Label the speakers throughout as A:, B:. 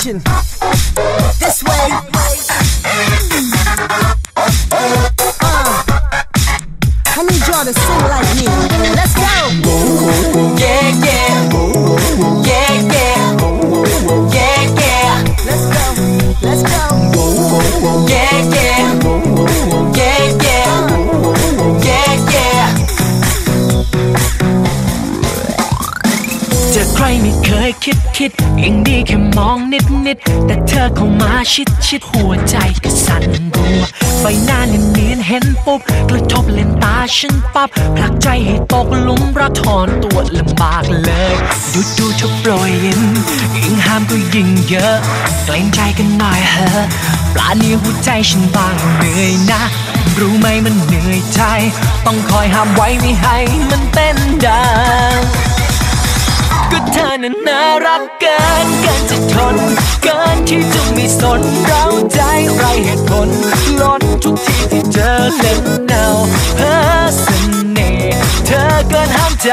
A: attention.
B: This way. Uh, I need y'all to sing like me. คิดคิดยังดีแค่มองนิดนิดแต่เธอเข้ามาชิดชิดหัวใจก็สั่นรัวใบหน้าเนียนเนียนเห็นปุ๊บกระทบเลนตาฉันปั๊บผลักใจให้ตกหลุมรักถอนตัวลำบากเลย ดูดูเธอโปรยยิ้มยิ่งห้ามก็ยิ่งเยอะ เกรงใจกันหน่อยเถอะปลาเนียหัวใจฉันบางเหนื่อยนะ รู้ไหมมันเหนื่อยใจ ต้องคอยห้ามไว้ไม่ให้มันเต้นดัง ก็เธอนั้นน่ารักเกินเกินจะทน เกินที่จะไม่สนเราใจไรเหตุผลล้นทุกทีที่เจอเล่นเนาเพ้อเสน่ห์เธอเกินห้ามใจ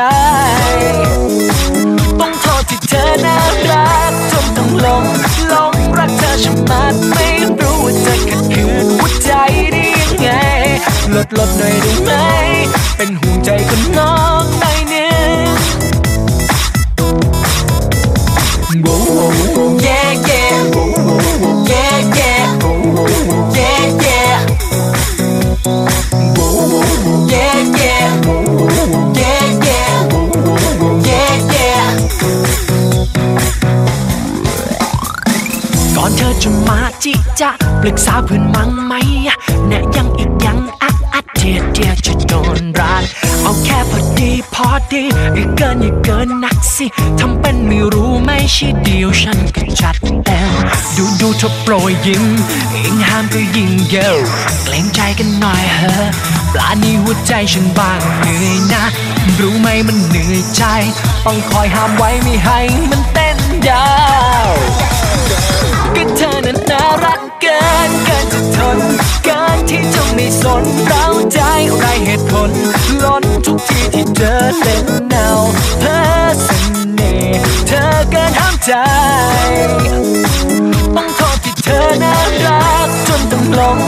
B: ต้องโทษที่เธอน่ารักจนต้องหลงหลงรักเธอฉันมาไม่รู้ว่าจะขัดขืนหัวใจได้ยังไงลดลดหน่อยได้ไหม จิจะปรึกษาเพื่อนมั้งไหมอะแนะยังอีกยังอัดอัดเดียดเดียดจะโดนรักเอาแค่พอดีพอดีอย่าเกินอย่าเกินนักสิทำเป็นไม่รู้ไม่ใช่เดียวฉันก็จัดเต็มดูดูเธอโปรยยิ้มยิ่งห้ามก็ยิ่งเยอะเกรงใจกันหน่อยเถอะปลานี้หัวใจฉันบางเหนื่อยนะ รู้ไหมมันเหนื่อยใจ ต้องคอยห้ามไว้ไม่ให้มันเต้น ใจ ต้องโทษที่เธอน่ารักจนต้องหลง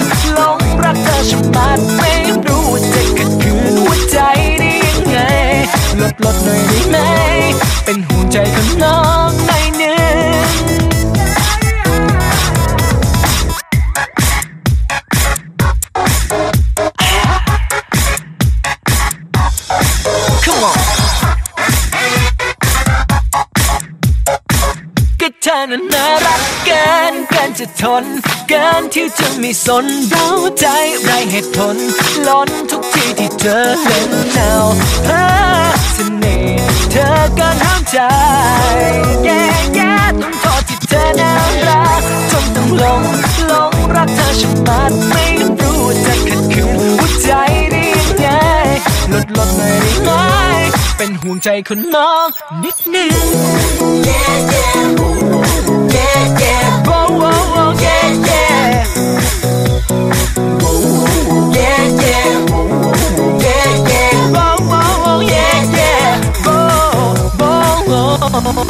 B: ธอนั้นน่ารักเกินเกินจะทน เกินที่จะไม่สนเราใจไรเหตุผล ล้นทุกทีที่เธอเล่นแนวเพ้อเสน่ห์เธอเกินห้ามใจแย่แย่ต้องโทษที่เธอน่ารักจนต้องหลงหลงรักเธอฉันมาไม่รู้จะขัดขืนหัวใจได้ยังไงลดลดหน่อยได้ไหมเป็นห่วงใจคนน้องนิดนึง Yeah, yeah. 哈哈哈哈